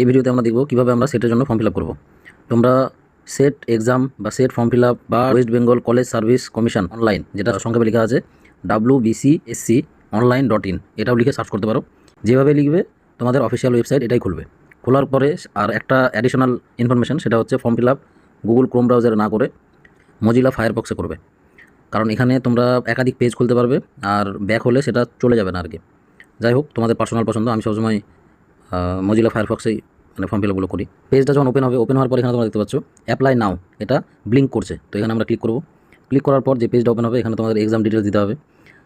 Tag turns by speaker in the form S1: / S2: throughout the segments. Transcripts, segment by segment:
S1: এই ভিডিওতে আমরা দেখব কীভাবে আমরা সেটের জন্য ফর্ম ফিল আপ করব। তোমরা সেট এক্সাম বা সেট ফর্ম ফিল আপ বা West Bengal college service commission online যেটা সংক্ষেপে লেখা আছে W SC online dot in এটাও লিখে সার্চ করতে পারো। যেভাবে লিখবে, তোমাদের অফিসিয়াল ওয়েবসাইট এটাই খুলবে। খোলার পরে আর একটা অ্যাডিশনাল ইনফরমেশন সেটা হচ্ছে form fill up Google Chrome ব্রাউজারে না করে মজিলা ফায়ারবক্সে করবে। কারণ এখানে তোমরা একাধিক পেজ খুলতে পারবে, আর ব্যাক হলে সেটা চলে যাবে না আর কি। যাই হোক, তোমাদের পার্সোনাল পছন্দ, আমি সবসময় মজিলা ফায়ারফক্সেই মানে ফর্ম ফিল আপগুলো করি। পেজটা যখন ওপেন হবে ওপেন হওয়ার পর এখানে তোমরা দেখতে পাচ্ছ অ্যাপ্লাই নাও এটা ব্লিঙ্ক করছে। তো এখানে আমরা ক্লিক করব। ক্লিক করার পর যে পেজটা ওপেন হবে, এখানে তোমাদের এক্সাম ডিটেলস দিতে হবে।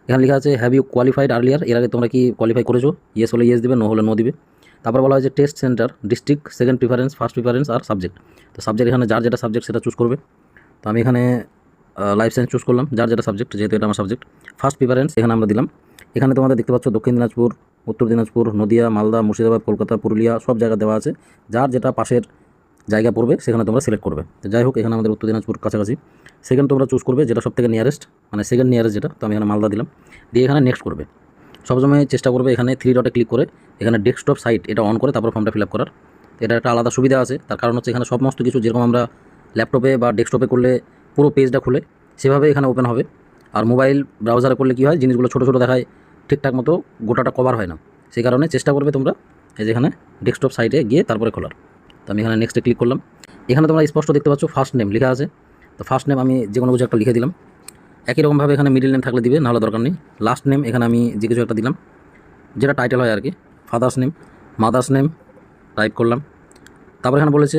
S1: এখানে লেখা আছে হ্যাভ ইউ কোয়ালিফাইড আর্লিয়ার এর আগে তোমরা কি কোয়ালিফাই করেছ? ইয়েস হলে ইয়েস দিবে নো হলে নো দিবে। তারপর বলা হয়েছে test centre district second preference first preference আর সাবজেক্ট তো সাবজেক্ট এখানে যার যেটা সাবজেক্ট সেটা চুজ করবে। তো আমি এখানে লাইফ সায়েন্স চুজ করলাম, যার যেটা সাবজেক্ট যেহেতু এটা আমার সাবজেক্ট ফার্স্ট প্রিফারেন্স এখানে আমরা দিলাম। এখানে তোমাদের দেখতে পাচ্ছ দক্ষিণ দিনাজপুর উত্তর দিনাজপুর, নদিয়া, মালদা, মুর্শিদাবাদ, কলকাতা, পুরুলিয়া সব জায়গা দেওয়া আছে। যার যেটা পাশের জায়গা পড়বে, সেখানে তোমরা সিলেক্ট করবে। যাই হোক, এখানে আমাদের উত্তর দিনাজপুর কাছাকাছি। সেখানে তোমরা চুজ করবে, যেটা সব থেকে নিয়ারেস্ট মানে সেকেন্ড নিয়ারেস্ট যেটা, তো আমি এখানে মালদা দিলাম। দিয়ে এখানে নেক্সট করবে। সবসময় চেষ্টা করবে এখানে থ্রি ডটে ক্লিক করে, এখানে ডেস্কটপ সাইট এটা অন করে, তারপর ফর্মটা ফিল আপ করার। এটা একটা আলাদা সুবিধা আছে, তার কারণ হচ্ছে এখানে সমস্ত কিছু যেরকম আমরা ল্যাপটপে বা ডেস্কটপে করলে পুরো পেজটা খুলে, সেভাবে এখানে ওপেন হবে। আর মোবাইল ব্রাউজারে করলে কী হয়, জিনিসগুলো ছোটো ছোটো দেখায় ঠিকঠাক মতো গোটাটা কভার হয় না। সেই কারণে চেষ্টা করবে তোমরা এই যেখানে ডেস্কটপ সাইটে গিয়ে তারপরে খোলার। তো আমি এখানে নেক্সটে ক্লিক করলাম। এখানে তোমরা স্পষ্ট দেখতে পাচ্ছ ফার্স্ট নেম লেখা আছে। তো ফার্স্ট নেম আমি যে কোনো কিছু একটা লিখে দিলাম। একই রকমভাবে এখানে মিডিল নেম থাকলে দিবে, নাহলে দরকার নেই। লাস্ট নেম এখানে আমি যে কিছু একটা দিলাম। যেটা টাইটেল হয় আর কি father's name mother's name type করলাম। তারপর এখানে বলেছে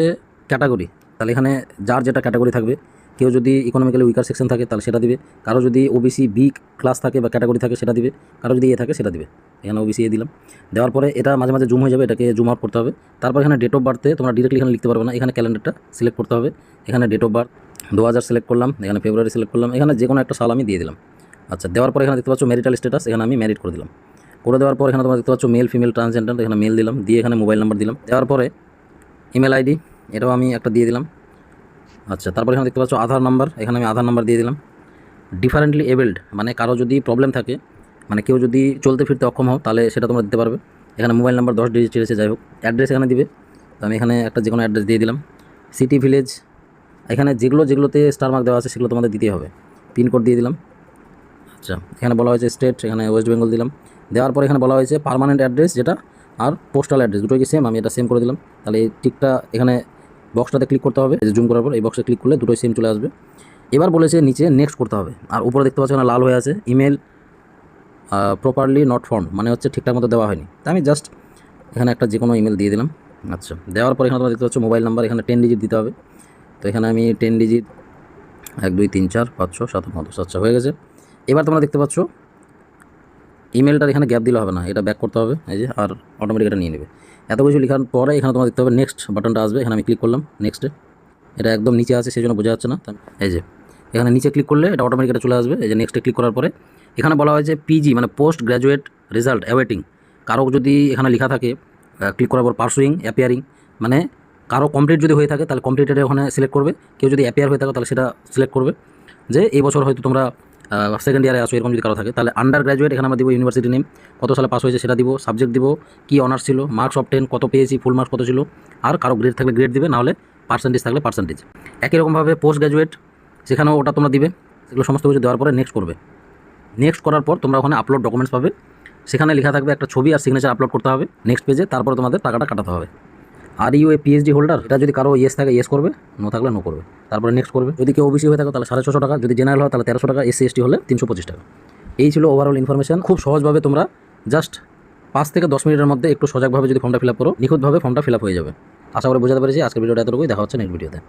S1: ক্যাটাগরি তাহলে এখানে যার যেটা ক্যাটাগরি থাকবে কেউ যদি ইকোনমিক্যালি উইকার সেকশন থাকে, তাহলে সেটা দিবে। কারও যদি ওবিসি বি ক্লাস থাকে বা ক্যাটাগরি থাকে, সেটা দিবে। কারও যদি এ থাকে, সেটা দিবে। এখানে ওবিসি এ দিলাম। দেওয়ার পরে এটা মাঝে মাঝে জুম হয়ে যাবে, এটাকে জুম আউট করতে হবে। তারপর এখানে ডেট অফ বার্থে তোমরা ডিরেক্টলি এখানে লিখতে পারবে না। এখানে ক্যালেন্ডারটা সিলেক্ট করতে হবে। এখানে ডেট অফ বার্থ দু হাজার সিলেক্ট করলাম, এখানে ফেব্রুয়ারি সিলেক্ট করলাম। এখানে যে কোনো একটা সাল আমি দিয়ে দিলাম। আচ্ছা দেওয়ার পর এখানে দেখতে পাচ্ছ ম্যারিটাল স্ট্যাটাস এখানে আমি ম্যারিড করে দিলাম। করে দেওয়ার পর এখানে তোমরা দেখতে পাচ্ছ মেল ফিমেল ট্রান্সজেন্ডার এখানে মেল দিলাম। দিয়ে এখানে মোবাইল নাম্বার দিলাম। দেওয়ার পরে ইমেল আইডি এটাও আমি একটা দিয়ে দিলাম। আচ্ছা তারপরে এখানে দেখতে পাচ্ছ আধার নাম্বার। এখানে আমি আধার নাম্বার দিয়ে দিলাম। ডিফারেন্টলি এবেলড মানে কারও যদি প্রবলেম থাকে মানে কেউ যদি চলতে ফিরতে অক্ষম হও, তাহলে সেটা তোমরা দিতে পারবে। এখানে মোবাইল নাম্বার দশ ডিজিট এসে যাই হোক। অ্যাড্রেস এখানে দিবে। তো আমি এখানে একটা যে কোনো অ্যাড্রেস দিয়ে দিলাম। সিটি ভিলেজ এখানে যেগুলো যেগুলোতে স্টার মার্ক দেওয়া আছে, সেগুলো তোমাদের দিতেই হবে। পিনকোড দিয়ে দিলাম। আচ্ছা এখানে বলা হয়েছে স্টেট এখানে ওয়েস্ট বেঙ্গল দিলাম। দেওয়ার পর এখানে বলা হয়েছে পার্মানেন্ট অ্যাড্রেস যেটা, আর পোস্টাল অ্যাড্রেস দুটোই কি সেম আমি এটা সেম করে দিলাম। তাহলে এই টিকটা এখানে বক্সটাতে ক্লিক করতে হবে জুম করার পর এই বক্সে ক্লিক করলে দুটোই সেম চলে আসবে। এবার বলেছে নিচে নেক্সট করতে হবে, আর উপরে দেখতে পাচ্ছ এখানে লাল হয়ে আছে ইমেল প্রপারলি নট ফর্ম মানে হচ্ছে ঠিকঠাক মতো দেওয়া হয়নি। তা আমি জাস্ট এখানে একটা যে কোনো ইমেল দিয়ে দিলাম। আচ্ছা দেওয়ার পর এখানে তোমরা দেখতে পাচ্ছ মোবাইল নাম্বার এখানে টেন ডিজিট দিতে হবে। তো এখানে আমি টেন ডিজিট এক, দুই, তিন, চার, পাঁচ, ছ, সাত দশ আচ্ছা হয়ে গেছে। এবার তোমরা দেখতে পাচ্ছ ইমেলটার এখানে গ্যাপ দিলে হবে না, এটা ব্যাক করতে হবে, এই যে, আর অটোমেটিক এটা নিয়ে নেবে। এত কিছু লেখার পরে এখানে তোমার দেখতে হবে নেক্সট বাটনটা আসবে, এখানে আমি ক্লিক করলাম নেক্সটে এটা একদম নিচে আছে, সেই জন্য বোঝা যাচ্ছে না এই যে, এখানে নিচে ক্লিক করলে এটা অটোমেটিক এটা চলে আসবে, এই যে নেক্সটে ক্লিক করার পরে। এখানে বলা হয়েছে পিজি মানে পোস্ট গ্র্যাজুয়েট রেজাল্ট অ্যাওয়েটিং কারও যদি এখানে লেখা থাকে ক্লিক করার পর পার্সুইং অ্যাপিয়ারিং মানে কারও কমপ্লিট যদি হয়ে থাকে, তাহলে কমপ্লিটেড ওখানে সিলেক্ট করবে। কেউ যদি অ্যাপিয়ার হয়ে থাকে, তাহলে সেটা সিলেক্ট করবে। যে, এই বছর হয়তো তোমরা সেকেন্ড ইয়ারে আসো, এরকম যদি কারও থাকে, তাহলে আন্ডার গ্র্যাজুয়েট এখানে আমরা দিব ইউনিভার্সিটি নেম কত সালে পাস হয়েছে সেটা দিব সাবজেক্ট দিব, কী অনার্স ছিল মার্কস অফ টেন কত পেয়েছি ফুল মার্কস কত ছিল, আর কারও গ্রেড থাকলে গ্রেড দিবে, নাহলে পার্সেন্টেজ থাকলে পার্সেন্টেজ একই রকমভাবে পোস্ট গ্র্যাজুয়েট সেখানেও ওটা তোমরা দিবে সেগুলো সমস্ত কিছু দেওয়ার পরে নেক্সট করবে। নেক্সট করার পর তোমরা ওখানে আপলোড ডকুমেন্টস পাবে, সেখানে লেখা থাকবে একটা ছবি আর সিগনেচার আপলোড করতে হবে নেক্সট পেজে তারপরে তোমাদের টাকাটা কাটাতে হবে। Are you a PhD holder এটা যদি কারও ইয়েস থাকে ইয়েস করবে নো থাকলে নো করবে। তারপরে নেক্সট করবে। যদি কেউ ওবিসি হয়ে থাকে, তাহলে সাড়ে ছশো টাকা, যদি জেনারেল হয়, তাহলে তেরোশো টাকা এসসি এসটি হলে তিনশো পঁচিশ টাকা। এই ছিল ওভারঅল ইনফরমেশন খুব সহজভাবে তোমরা জাস্ট পাঁচ থেকে দশ মিনিটের মধ্যে একটু সজাগভাবে যদি ফর্মটা ফিল আপ করো, নিখুঁতভাবে ফর্মটা ফিল আপ হয়ে যাবে। আশা করে বোঝাতে পেরেছি। আজকের ভিডিওটা এতটুকুই। দেখা হচ্ছে নেক্সট ভিডিওতে